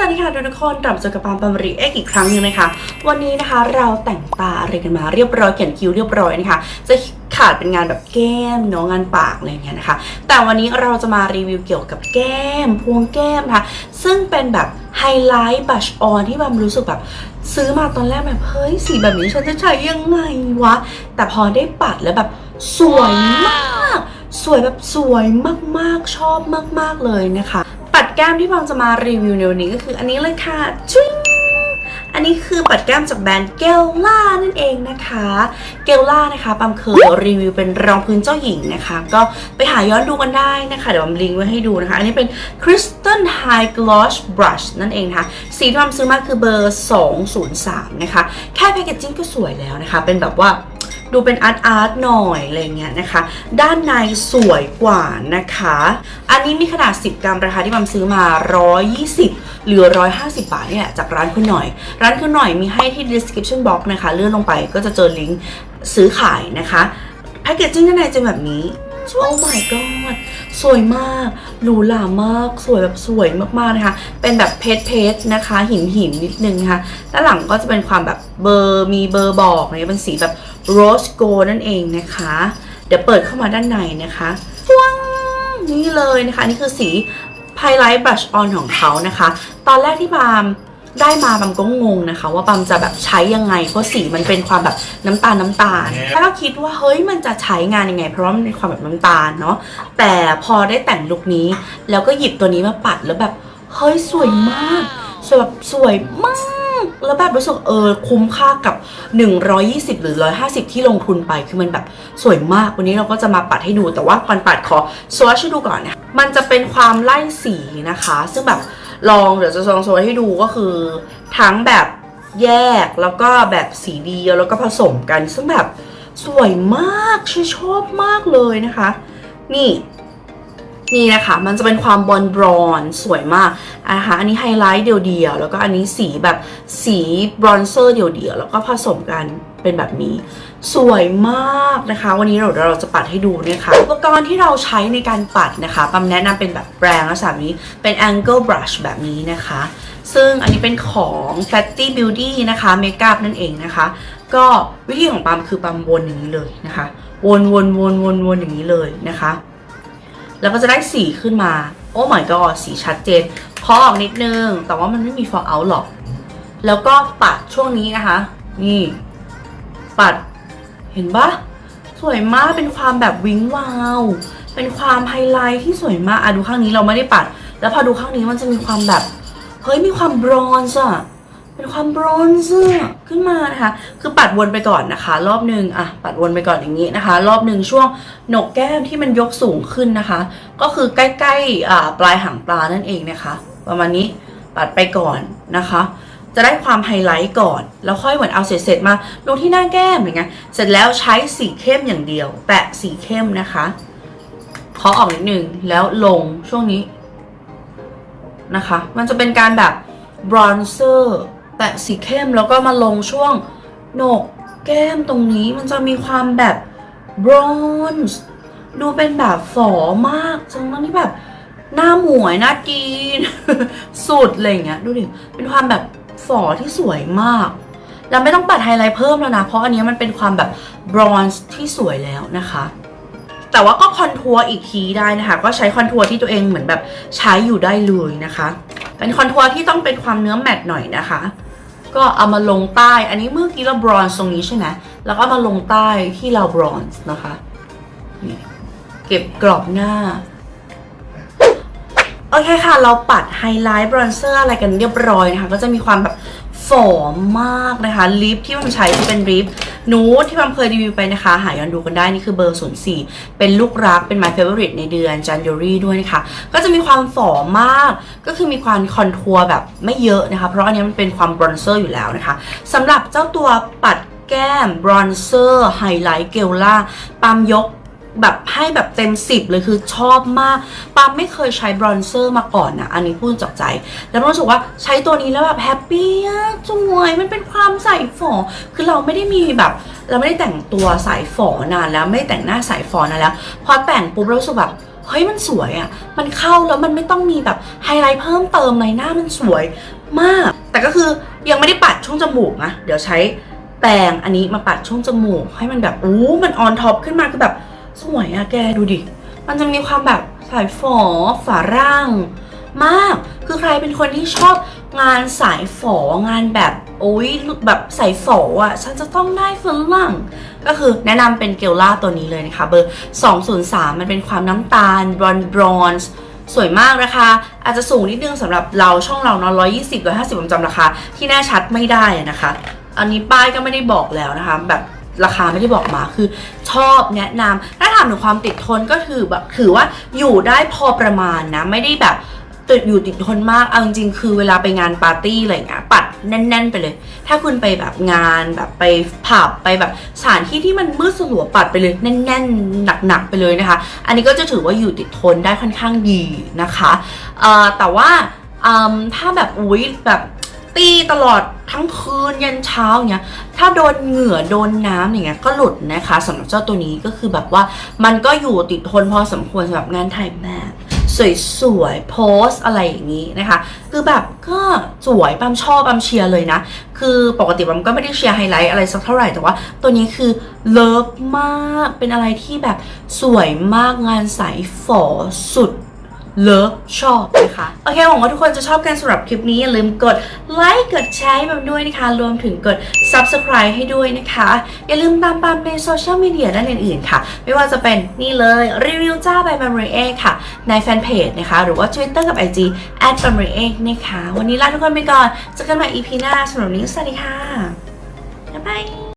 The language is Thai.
วัสดีค่ะทุกคนกลับมาเจอกับปามปามรีเอ็กอีกครั้งหนึ่งนะคะ วันนี้นะคะเราแต่งตาอะไรกันมาเรียบร้อยเขียนคิ้วเรียบร้อยนะคะ จะขาดเป็นงานแบบแก้มเนาะงานปากอะไรอย่างเงี้ยนะคะ แต่วันนี้เราจะมารีวิวเกี่ยวกับแก้ม พวงแก้มนะคะซึ่งเป็นแบบไฮไลท์บัชออนที่บามรู้สึกแบบซื้อมาตอนแรกแบบเฮ้ยสีแบบนี้ฉันจะใช้ยังไงวะ แต่พอได้ปัดแล้วแบบสวยมาก สวยแบบสวยมากๆชอบมาก ๆเลยนะคะ ก้มที่บางจะมารีวิวในวันนี้ก็คืออันนี้เลยค่ะจุ๊งอันนี้คือปัดแก้มจากแบรนด์เกลล่านั่นเองนะคะ เกลล่านะคะปามเคยรีวิวเป็นรองพื้นเจ้าหญิงนะคะ ก็ไปหาย้อนดูกันได้นะคะ เดี๋ยวปามลิงก์ไว้ให้ดูนะคะ อันนี้เป็น Crystal High Gloss Brush นั่นเองนะคะ สีที่ปามซื้อมาคือเบอร์ 203 นะคะ แค่แพคเกจจิ้งก็สวยแล้วนะคะ เป็นแบบว่า ดูเป็นอาร์ตอาร์ตหน่อยอะไรเงี้ยนะคะ ด้านในสวยกว่านะคะ อันนี้มีขนาด 10 กรัมราคาที่มัมซื้อมา 120เหลือ 150 บาทเนี่ยจากร้านคุณหน่อย ร้านคุณหน่อยมีให้ที่ description box นะคะ เลื่อนลงไปก็จะเจอลิงก์ซื้อขายนะคะแพคเกจจิ้งด้านในจะแบบนี้ โอ้ my god สวยมาก หรูหรามาก สวยแบบสวยมากๆนะคะ เป็นแบบเพชรเพชรนะคะ หินหินนิดนึงนะคะ ด้านหลังก็จะเป็นความแบบเบอร์มีเบอร์บอกอะไรเป็นสีแบบโรสโกนั่นเองนะคะ เดี๋ยวเปิดเข้ามาด้านในนะคะว้าวนี่เลยนะคะ นี่คือสี Highlight Brush On ของเขานะคะ ตอนแรกที่บาม ได้มาบามก็งงนะคะ ว่าบามจะแบบใช้ยังไง เพราะสีมันเป็นความแบบน้ำตาลน้ำตาลเนี่ยถ้าเราคิดว่าเฮ้ยมันจะใช้งานยังไง เพราะว่ามันเป็นความแบบน้ำตาลเนาะแต่พอได้แต่งลุคนี้ แล้วก็หยิบตัวนี้มาปัดแล้วแบบเฮ้ยสวยมากสวยแบบสวยมาก แล้วแบบรู้สึกเออคุ้มค่ากับ 120 หรือ 150 ที่ลงทุนไปคือมันแบบสวยมากวันนี้เราก็จะมาปัดให้ดูแต่ว่าก่อนปัดขอสวอชให้ดูก่อนนะมันจะเป็นความไล่สีนะคะ ซึ่งแบบ ลองเดี๋ยวจะลองสวอชให้ดูก็คือ ทั้งแบบแยกแล้วก็แบบสีเดียวแล้วก็ผสมกันซึ่งแบบสวยมากฉันชอบมากเลยนะคะ นี่ นี่นะคะ มันจะเป็นความบอลบรอนสวยมากนะคะอันนี้ไฮไลท์เดียวๆแล้วก็อันนี้สีแบบสีบรอนเซอร์เดียวๆแล้วก็ผสมกันเป็นแบบนี้ สวยมากนะคะ วันนี้เราเราจะปัดให้ดูนะคะอุปกรณ์ที่เราใช้ในการปัดนะคะปั๊มแนะนำเป็นแบบแปรงลักษณะนี้เป็น angle brush แบบนี้นะคะ ซึ่งอันนี้เป็นของ Fatty Beauty นะคะเมคอัพนั่นเองนะคะ ก็วิธีของปั๊มคือปั๊มวนอย่างนี้เลยนะคะ วนวนวนวนวนอย่างนี้เลยนะคะ แล้วก็จะได้สีขึ้นมา โอ้ my god สีชัดเจนขอออกนิดนึง แต่ว่ามันไม่มี f a l out หรอก แล้วก็ปัดช่วงนี้นะคะ นี่ ปัด เห็นปะสวยมากเป็นความแบบวิงวาว เป็นความไฮไลท์ที่สวยมากอะดูข้างนี้เราไม่ได้ปัด แล้วพอดูข้างนี้มันจะมีความแบบ เฮ้ยมีความบรอนซ์อะ เป็นความบรอนซ์ขึ้นมานะคะ คือปัดวนไปก่อนนะคะ รอบหนึ่งอะ ปัดวนไปก่อนอย่างนี้นะคะ รอบหนึ่งช่วงหนกแก้มที่มันยกสูงขึ้นนะคะ ก็คือใกล้ๆอ่าปลายหางปลานั่นเองนะคะ ประมาณนี้ปัดไปก่อนนะคะ จะได้ความไฮไลท์ก่อน แล้วค่อยเหมือนเอาเสร็จๆมาลงที่หน้าแก้มอย่างเงี้ยเสร็จแล้วใช้สีเข้มอย่างเดียวแตะสีเข้มนะคะขอออกนิดนึงแล้วลงช่วงนี้นะคะ มันจะเป็นการแบบบรอนเซอร์ แตะสีเข้มแล้วก็มาลงช่วงโหนกแก้มตรงนี้มันจะมีความแบบบรอนซ์ดูเป็นแบบฝ่อมากจังที่แบบหน้าหมวยหน้าจีนสุดอะไรอย่างเงี้ยดูดิเป็นความแบบฝ่อที่สวยมาก แล้วไม่ต้องปัดไฮไลท์เพิ่มแล้วนะ เพราะอันนี้มันเป็นความแบบบรอนซ์ที่สวยแล้วนะคะ แต่ว่าก็คอนทัวร์อีกทีได้นะคะ ก็ใช้คอนทัวร์ที่ตัวเองเหมือนแบบใช้อยู่ได้เลยนะคะ เป็นคอนทัวร์ที่ต้องเป็นความเนื้อแมตต์หน่อยนะคะ ก็เอามาลงใต้ อันนี้เมื่อกี้เราบรอนซ์ตรงนี้ใช่ไหมแล้วก็มาลงใต้ที่เราบรอนซ์นะคะนี่เก็บกรอบหน้า โอเคค่ะ เราปัดไฮไลท์บรอนเซอร์อะไรกันเรียบร้อยนะคะ ก็จะมีความแบบ ฝอมมากนะคะลิปที่มันใช้จะเป็นลิปนูดที่มันเคยรีวิวไปนะคะ หาย้อนดูกันได้นี่คือเบอร์ 04 เป็นลูกรักเป็น my favorite ในเดือน January ด้วยนะคะ ก็จะมีความฝอมมากก็คือมีความคอนทัวร์แบบไม่เยอะนะคะ เพราะอันนี้มันเป็นความบรอนเซอร์อยู่แล้วนะคะสำหรับเจ้าตัวปัดแก้มบรอนเซอร์ไฮไลท์เกลล่าปามยก แบบให้แบบเต็ม10เลยคือชอบมากปามไม่เคยใช้บรอนเซอร์มาก่อนนะอันนี้พูดจากใจ แล้วรู้สึกว่าใช้ตัวนี้แล้วแบบแฮปปี้อะสวยมันเป็นความใส่ฝอคือเราไม่ได้มีแบบ เราไม่ได้แต่งตัวสายฝอนานแล้วไม่ได้แต่งหน้าสายฝอนานแล้ว พอแต่งปุ๊บรู้สึกแบบเฮ้ยมันสวยอะ่ะ มันเข้าแล้วมันไม่ต้องมีแบบไฮไลท์เพิ่มเติมเลยหน้ามันสวยมาก แต่ก็คือยังไม่ได้ปัดช่วงจมูกนะ เดี๋ยวใช้แปรงอันนี้มาปัดช่วงจมูก ให้มันแบบอู้มันออนท็อปขึ้นมาคือแบบ สวยอะแกดูดิ มันจะมีความแบบสายฝอฝาร่าง มาก คือใครเป็นคนที่ชอบงานสายฝองานแบบโอ้ยแบบสายฝออะ ฉันจะต้องได้ฝรั่ง ก็คือแนะนำเป็นเกลล่าตัวนี้เลยนะคะ เบอร์ 203 มันเป็นความน้ำตาลบรอนบรอนซ์สวยมากราคาอาจจะสูงนิดนึงสำหรับเราช่องเราเนาะ120 150ผมจำราคาที่แน่ชัดไม่ได้นะคะ อันนี้ป้ายก็ไม่ได้บอกแล้วนะคะ แบบ ราคาไม่ได้บอกมาคือชอบแนะนำถ้าถามถึงความติดทนก็คือแบบถือว่าอยู่ได้พอประมาณนะไม่ได้แบบติดอยู่ติดทนมาก เอาจริงๆ คือเวลาไปงานปาร์ตี้อะไรเงี้ย ปัดแน่น ๆ ไปเลย ถ้าคุณไปแบบงานแบบไปผับไปแบบสถานที่ที่มันมืดสลัวปัดไปเลยแน่น ๆ หนัก ๆ ไปเลยนะคะ อันนี้ก็จะถือว่าอยู่ติดทนได้ค่อนข้างดีนะคะ แต่ว่าถ้าแบบอุ้ยแบบ ตีตลอดทั้งคืนยันเช้าเงี้ย ถ้าโดนเหงื่อโดนน้ำอย่างเงี้ยก็หลุดนะคะสำหรับเจ้าตัวนี้ก็คือแบบว่ามันก็อยู่ติดทนพอสมควรสำหรับงานถ่ายแบบสวยๆโพสอะไรอย่างนี้นะคะ คือแบบก็สวยปั๊มชอบปั๊มเชียร์เลยนะ คือปกติปั๊มก็ไม่ได้เชียร์ไฮไลท์อะไรสักเท่าไหร่แต่ว่า ตัวนี้คือเลิฟมากเป็นอะไรที่แบบสวยมากงานสายฝอสุด เลิฟชอบนะคะ โอเคหวังว่าทุกคนจะชอบกันสำหรับคลิปนี้ อย่าลืมกดไลค์กดแชร์ให้มันด้วยนะคะ รวมถึงกด subscribe ให้ด้วยนะคะ อย่าลืมตามปามในโซเชียลมีเดียด้านอื่นๆค่ะ ไม่ว่าจะเป็นนี่เลยรีวิวจ้า by m e m o r y A ค่ะ ในแฟนเพจนะคะ หรือว่า Twitter กับ IG at m e m o r y A นะคะ วันนี้ลาทุกคนไปก่อนเจอกันใหม่ EP หน้าสำหรับวันนี้สวัสดีค่ะบ๊ายบาย